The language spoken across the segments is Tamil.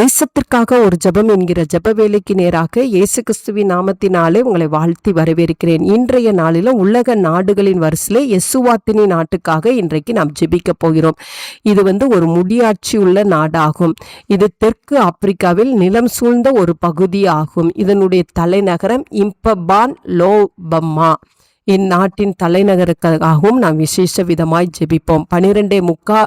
தேசத்திற்காக ஒரு ஜெபம் என்கிற ஜப வேலைக்கு நேராக இயேசு கிறிஸ்துவின் நாமத்தினாலே உங்களை வாழ்த்தி வரவேற்கிறேன். இன்றைய நாளிலும் உலக நாடுகளின் வரிசையிலே எசுவாத்தினி நாட்டுக்காக இன்றைக்கு நாம் ஜெபிக்க போகிறோம். இது வந்து ஒரு முடியாட்சி உள்ள நாடாகும். இது தெற்கு ஆப்பிரிக்காவில் நிலம் சூழ்ந்த ஒரு பகுதி ஆகும் இதனுடைய தலைநகரம் இம்பபான் லோபம்மா இந்நாட்டின் தலைநகருக்காகவும் நாம் விசேஷ விதமாய் ஜெபிப்போம். பனிரெண்டே முக்கா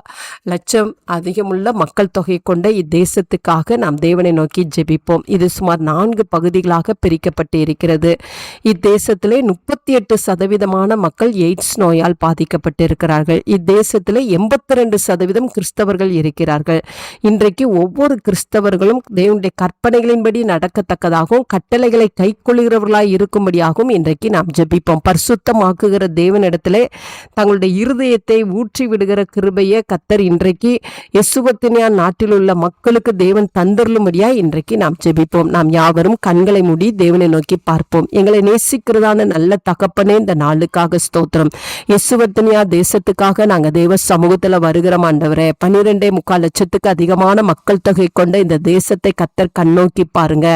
லட்சம் அதிகமுள்ள மக்கள் தொகை கொண்ட இத்தேசத்துக்காக நாம் தேவனை நோக்கி ஜெபிப்போம். இது சுமார் நான்கு பகுதிகளாக பிரிக்கப்பட்டு இருக்கிறது இத்தேசத்திலே முப்பத்தி எட்டு சதவீதமான மக்கள் எய்ட்ஸ் நோயால் பாதிக்கப்பட்டிருக்கிறார்கள். இத்தேசத்திலே எண்பத்தி ரெண்டு சதவீதம் கிறிஸ்தவர்கள் இருக்கிறார்கள். இன்றைக்கு ஒவ்வொரு கிறிஸ்தவர்களும் தேவனுடைய கற்பனைகளின்படி நடக்கத்தக்கதாகவும் கட்டளைகளை கைக்கொள்கிறவர்களாய் இருக்கும்படியாகவும் இன்றைக்கு நாம் ஜெபிப்போம். பரிசுத்தமாக்குகிற தேவனிடத்திலே தங்களுடைய இருதயத்தை ஊற்றி விடுகிற கிருபையை கத்தர் இன்றைக்கு எசுவத்தினியா நாட்டில் உள்ள மக்களுக்கு தேவன் தந்தருளும்படியா இன்றைக்கு நாம் ஜெபிப்போம். நாம் யாவரும் கண்களை மூடி தேவனை நோக்கி பார்ப்போம். எங்களை நேசிக்கிறதான நல்ல தகப்பனே இந்த நாளுக்காக ஸ்தோத்திரம். எசுவத்தினியா தேசத்துக்காக நாங்க தேவ சமூகத்துல வருகிறோம் ஆண்டவரே பன்னிரெண்டே முக்கால் லட்சத்துக்கு அதிகமான மக்கள் தொகை கொண்ட இந்த தேசத்தை கத்தர் கண்ணோக்கி பாருங்க.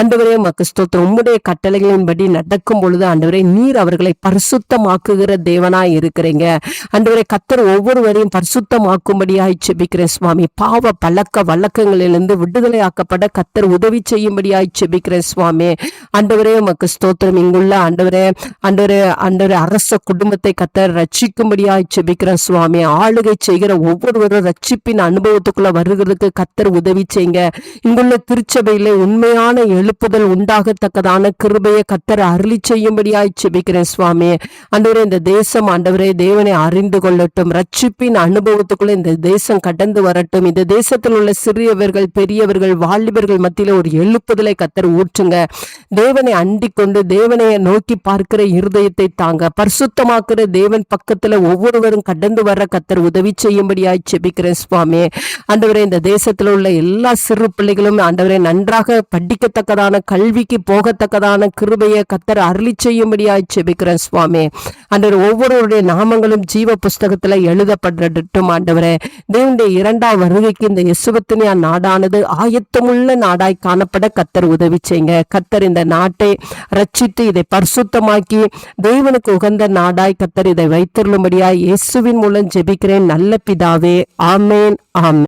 ஆண்டவரே மக்கு ஸ்தோத்திரம். உம்முடைய கட்டளைகளின்படி நடக்கும் பொழுது ஆண்டவரே நீர் அவர்களை பரிசுத்தமாக்குகிற தேவனாய் இருக்கிறீங்க. அன்றுவரை கத்தர் ஒவ்வொருவரையும் பரிசுத்தமாக்கும்படியாய் செபிக்கிறேன் சுவாமி. பாவ பழக்க வழக்கங்களிலிருந்து விடுதலை ஆக்கப்பட கத்தர் உதவி செய்யும்படியாய் செபிக்கிறேன் சுவாமி. ஆண்டவரே உமக்கு ஸ்தோத்திரம். இங்குள்ள ஆண்டவரே ஆண்டவரே ஆண்டவரே அரச குடும்பத்தை கத்தர் ரட்சிக்கும்படியாய் செபிக்கிறேன் சுவாமி. ஆளுகை செய்கிற ஒவ்வொருவரும் ரட்சிப்பின் அனுபவத்துக்குள்ள வருகிறதுக்கு கத்தர் உதவி செய்யுங்க. இங்குள்ள திருச்சபையில உண்மையான எழுப்புதல் உண்டாகத்தக்கதான கிருபையை கத்தர் அருளி செய்யும்படியாய் செபிக்கிறேன் சுவாமி. ஆண்டவரே இந்த தேசம் ஆண்டவரே தேவனை அறிந்து கொள்ளட்டும். ரட்சிப்பின் அனுபவத்துக்குள்ள இந்த தேசம் கடந்து வரட்டும். இந்த தேசத்தில் உள்ள சிறியவர்கள் பெரியவர்கள் வாலிபர்கள் மத்தியில ஒரு எழுப்புதலை கத்தர் ஊற்றுங்க. தேவனை அண்டிக்கொண்டு தேவனை நோக்கி பார்க்கிற இருதயத்தை தாங்க. பரிசுத்தமாக்குற தேவன் பக்கத்துல ஒவ்வொருவரும் கடந்து வர கத்தர் உதவி செய்யும்படியாய் செபிக்கிறேன் சுவாமி. ஆண்டவரே இந்த தேசத்துல உள்ள எல்லா சிறு பிள்ளைகளும் ஆண்டவரே நன்றாக படிக்கத்தக்கதான கல்விக்கு போகத்தக்கதான கிருபையை கத்தர் அருளி செய்யும்படியாய் செபிக்கிறேன் சுவாமி. அன்று ஒவ்வொருவருடைய நாமங்களும் ஜீவ புஸ்தகத்துல எழுதப்படட்டும் ஆண்டவரே. தேவனுடைய இரண்டாம் வருகைக்கு இந்த யசுவத்தினியா நாடானது ஆயத்தமுள்ள நாடாய் காணப்பட கத்தர் உதவி செய்யுங்க. கத்தர் இந்த நாட்டை ரட்சித்து இதை பரிசுத்தமாக்கி தேவனுக்கு உகந்த நாடாய் கத்தர் இதை வைத்திருளும்படியாய் இயேசுவின் மூலம் ஜெபிக்கிறேன். நல்ல பிதாவே. ஆமேன் ஆம்